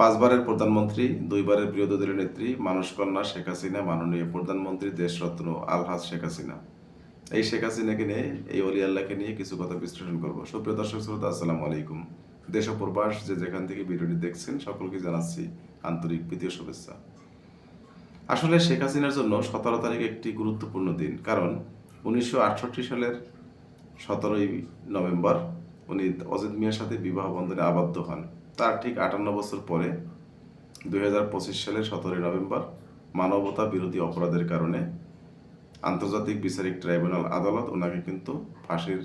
পাঁচবারের প্রধানমন্ত্রী, দুইবারের বিরোধী দলের নেত্রী মানুষ কন্যা শেখ হাসিনা, মাননীয় প্রধানমন্ত্রী দেশরত্ন আলহাজ শেখ হাসিনা। এই শেখ হাসিনাকে নিয়ে, এই অলি আল্লাহকে নিয়ে কিছু কথা বিশ্লেষণ করব। সুপ্রিয় দর্শক শ্রোতা, আসসালামু আলাইকুম। দেশ প্রবাস যে যেখান থেকে ভিডিওটি দেখছেন, সকলকে জানাচ্ছি আন্তরিক প্রীতীয় শুভেচ্ছা। আসলে শেখ হাসিনার জন্য সতেরো তারিখ একটি গুরুত্বপূর্ণ দিন। কারণ উনিশশো আটষট্টি সালের সতেরোই নভেম্বর উনি অজিত মিয়ার সাথে বিবাহ বন্ধনে আবদ্ধ হন। তার ঠিক আটান্ন বছর পরে দুই হাজার পঁচিশ সালের সতেরোই নভেম্বর মানবতা বিরোধী অপরাধের কারণে আন্তর্জাতিক বিচারিক ট্রাইব্যুনাল আদালত ওনাকে কিন্তু ফাঁসির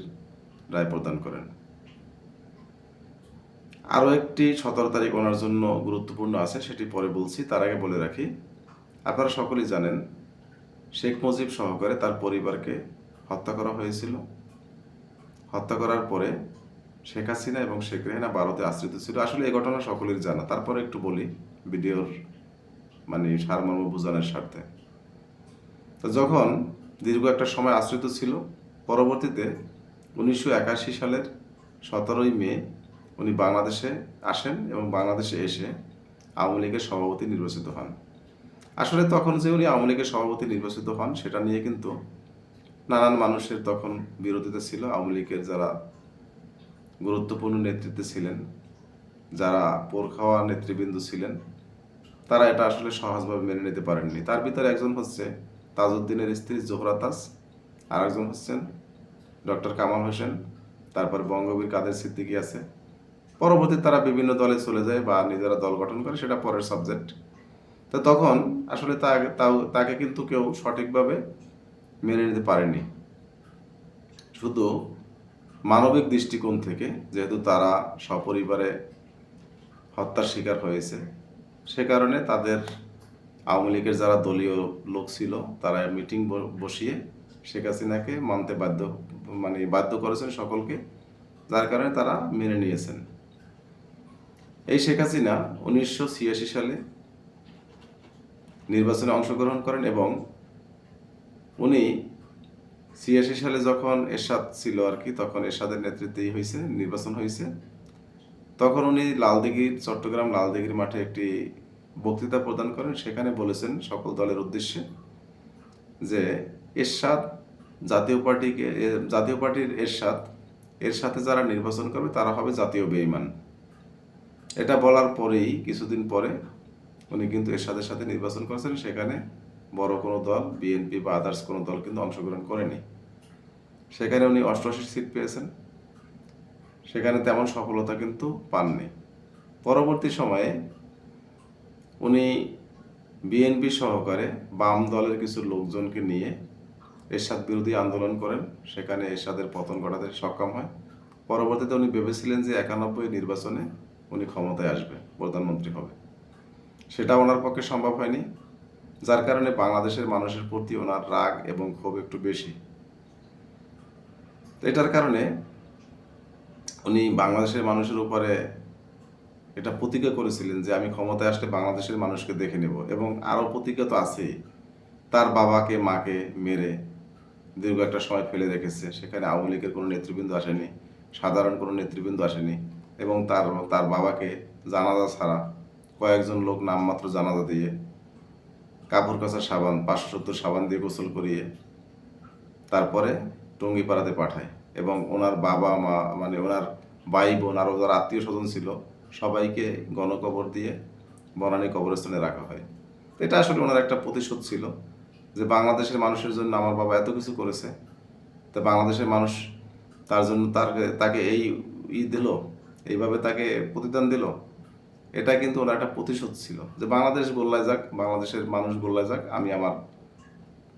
রায় প্রদান করেন। আরও একটি সতেরো তারিখ ওনার জন্য গুরুত্বপূর্ণ আছে, সেটি পরে বলছি। তার আগে বলে রাখি, আপনারা সকলেই জানেন, শেখ মুজিব সহকারে তার পরিবারকে হত্যা করা হয়েছিল। হত্যা করার পরে শেখ হাসিনা এবং শেখ রেহানা ভারতে আশ্রিত ছিল। আসলে এই ঘটনা সকলের জানা। তারপরে একটু বলি ভিডিওর মানে সারমর্ম বোঝানোর স্বার্থে। তো যখন দীর্ঘ একটা সময় আশ্রিত ছিল, পরবর্তীতে উনিশশো একাশি সালের সতেরোই মে উনি বাংলাদেশে আসেন এবং বাংলাদেশে এসে আওয়ামী লীগের সভাপতি নির্বাচিত হন। আসলে তখন যে উনি আওয়ামী লীগের সভাপতি নির্বাচিত হন, সেটা নিয়ে কিন্তু নানান মানুষের তখন বিরোধিতা ছিল। আওয়ামী লীগের যারা গুরুত্বপূর্ণ নেতৃত্বে ছিলেন, যারা পোর খাওয়া নেতৃবৃন্দ ছিলেন, তারা এটা আসলে সহজভাবে মেনে নিতে পারেননি। তার ভিতরে একজন হচ্ছে তাজউদ্দিনের স্ত্রী জোহরা তাজ আর একজন হচ্ছেন ডক্টর কামাল হোসেন, তারপর বঙ্গবীর কাদের সিদ্দিকী আছে। পরবর্তী তারা বিভিন্ন দলে চলে যায় বা নিজেরা দল গঠন করে, সেটা পরের সাবজেক্ট। তো তখন আসলে তাকে কিন্তু কেউ সঠিকভাবে মেনে নিতে পারেনি। শুধু মানবিক দৃষ্টিকোণ থেকে, যেহেতু তারা সপরিবারে হত্যার শিকার হয়েছে, সে কারণে তাদের আওয়ামী লীগের যারা দলীয় লোক ছিল, তারা মিটিং বসিয়ে শেখ হাসিনাকে মানতে বাধ্য মানে বাধ্য করেছেন সকলকে, যার কারণে তারা মেনে নিয়েছেন। এই শেখ হাসিনা উনিশশো ছিয়াশি সালে নির্বাচনে অংশগ্রহণ করেন এবং উনি ছিয়াশি সালে যখন এরশাদ ছিল আর কি, তখন এরশাদের নেতৃত্বেই হয়েছে নির্বাচন হয়েছে তখন উনি লালদিঘির চট্টগ্রাম লালদিঘির মাঠে একটি বক্তৃতা প্রদান করেন। সেখানে বলেছেন সকল দলের উদ্দেশ্যে যে এরশাদ জাতীয় পার্টিকে জাতীয় পার্টির এরশাদ, এর সাথে যারা নির্বাচন করবে তারা হবে জাতীয় বেঈমান এটা বলার পরেই, কিছুদিন পরে উনি কিন্তু এরশাদের সাথে নির্বাচন করেছেন। সেখানে বড় কোনো দল, বিএনপি বা আদার্স কোনো দল কিন্তু অংশগ্রহণ করেনি। সেখানে উনি অষ্টআশি সিট পেয়েছেন। সেখানে তেমন সফলতা কিন্তু পাননি। পরবর্তী সময়ে উনি বিএনপি সহকারে বাম দলের কিছু লোকজনকে নিয়ে এরশাদ বিরোধী আন্দোলন করেন। সেখানে এরশাদের পতন ঘটাতে সক্ষম হয়। পরবর্তীতে উনি ভেবেছিলেন যে একানব্বই নির্বাচনে উনি ক্ষমতায় আসবে, প্রধানমন্ত্রী হবে। সেটা ওনার পক্ষে সম্ভব হয়নি। যার কারণে বাংলাদেশের মানুষের প্রতি ওনার রাগ এবং ক্ষোভ একটু বেশি। তো এটার কারণে উনি বাংলাদেশের মানুষের উপরে এটা প্রতিজ্ঞা করেছিলেন যে আমি ক্ষমতায় আসলে বাংলাদেশের মানুষকে দেখে নেব এবং আরও প্রতিজ্ঞা তো আছেই। তার বাবাকে, মাকে মেরে দীর্ঘ একটা সময় ফেলে রেখেছে। সেখানে আওয়ামী লীগের কোনো নেতৃবৃন্দ আসেনি, সাধারণ কোনো নেতৃবৃন্দ আসেনি এবং তার তার বাবাকে জানাজা ছাড়া কয়েকজন লোক নামমাত্র জানাজা দিয়ে কাপড় কাচা সাবান, পাঁচশো সত্তর সাবান দিয়ে গোসল করিয়ে তারপরে টঙ্গিপাড়াতে পাঠায় এবং ওনার বাবা মা মানে ওনার ভাই বোন আরও যারা আত্মীয় স্বজন ছিল, সবাইকে গণকবর দিয়ে বনানী কবরস্থানে রাখা হয়। এটা আসলে ওনার একটা প্রতিশোধ ছিল যে বাংলাদেশের মানুষের জন্য আমার বাবা এত কিছু করেছে, তো বাংলাদেশের মানুষ তার জন্য তার তাকে এই ই দিল, এইভাবে তাকে প্রতিদান দিল। এটা কিন্তু ওনার একটা প্রতিশোধ ছিল যে বাংলাদেশ গোল্লায় যাক, বাংলাদেশের মানুষ গোল্লায় যাক, আমি আমার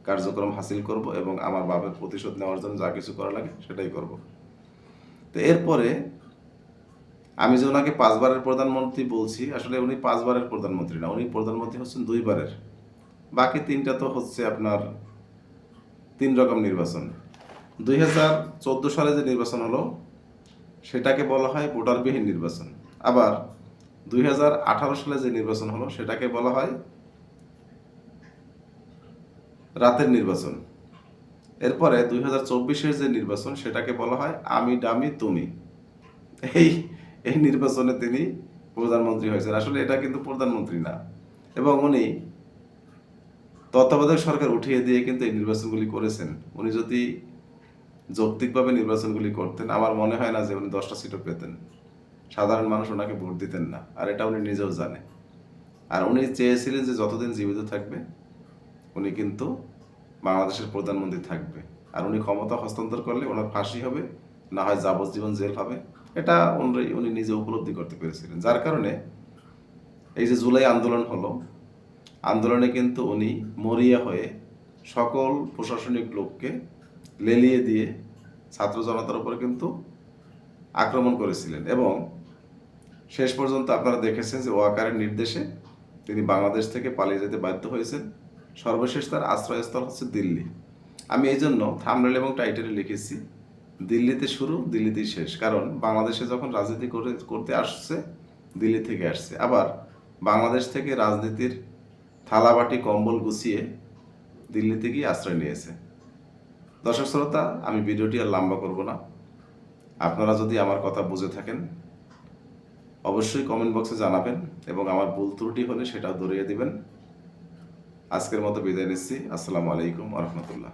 কার্যক্রম হাসিল করব এবং আমার বাবার প্রতিশোধ নেওয়ার জন্য যা কিছু করা লাগে সেটাই করব। তো এরপরে আমি যে ওনাকে পাঁচবারের প্রধানমন্ত্রী বলছি, আসলে উনি পাঁচবারের প্রধানমন্ত্রী না, উনি প্রধানমন্ত্রী হচ্ছেন দুইবারের। বাকি তিনটা তো হচ্ছে আপনার তিন রকম নির্বাচন। দুই হাজার চোদ্দ সালে যে নির্বাচন হলো, সেটাকে বলা হয় ভোটারবিহীন নির্বাচন। আবার দুই হাজার আঠারো সালে যে নির্বাচন হলো, সেটাকে বলা হয় রাতের নির্বাচন। এরপরে দুই হাজার চব্বিশের যে নির্বাচন, সেটাকে বলা হয় আমি ডামি তুমি। এই এই নির্বাচনে তিনি প্রধানমন্ত্রী হয়েছেন। আসলে এটা কিন্তু প্রধানমন্ত্রী না। এবং উনি তত্ত্বাবধায়ক সরকার উঠিয়ে দিয়ে কিন্তু এই নির্বাচনগুলি করেছেন। উনি যদি যৌক্তিকভাবে নির্বাচনগুলি করতেন, আমার মনে হয় না যে উনি দশটা সিটও পেতেন। সাধারণ মানুষ ওনাকে ভোট দিতেন না, আর এটা উনি নিজেও জানে। আর উনি চেয়েছিলেন যে যতদিন জীবিত থাকবে, উনি কিন্তু বাংলাদেশের প্রধানমন্ত্রী থাকবে। আর উনি ক্ষমতা হস্তান্তর করলে ওনার ফাঁসি হবে, না হয় যাবজ্জীবন জেল হবে এটা উনি উনি নিজে উপলব্ধি করতে পেরেছিলেন। যার কারণে এই যে জুলাই আন্দোলন হলো, আন্দোলনে কিন্তু উনি মরিয়া হয়ে সকল প্রশাসনিক লোককে লেলিয়ে দিয়ে ছাত্র জনতার উপরে কিন্তু আক্রমণ করেছিলেন। এবং শেষ পর্যন্ত আপনারা দেখেছেন যে ওয়াকারের নির্দেশে তিনি বাংলাদেশ থেকে পালিয়ে যেতে বাধ্য হয়েছেন। সর্বশেষ তার আশ্রয়স্থল হচ্ছে দিল্লি। আমি এই জন্য থামরেল এবং টাইটেলে লিখেছি, দিল্লিতে শুরু, দিল্লিতেই শেষ। কারণ বাংলাদেশে যখন রাজনীতি করে, করতে আসছে, দিল্লি থেকে আসছে। আবার বাংলাদেশ থেকে রাজনীতির থালাবাটি, কম্বল গুছিয়ে দিল্লিতে গিয়ে আশ্রয় নিয়েছে। দর্শক শ্রোতা, আমি ভিডিওটি আর লম্বা করব না। আপনারা যদি আমার কথা বুঝে থাকেন অবশ্যই কমেন্ট বক্সে জানাবেন এবং আমার ভুল ত্রুটি হলে সেটাও ধরিয়ে দিবেন। আজকের মতো বিদায় নিচ্ছি। আসসালামু আলাইকুম রহমতুল্লাহ।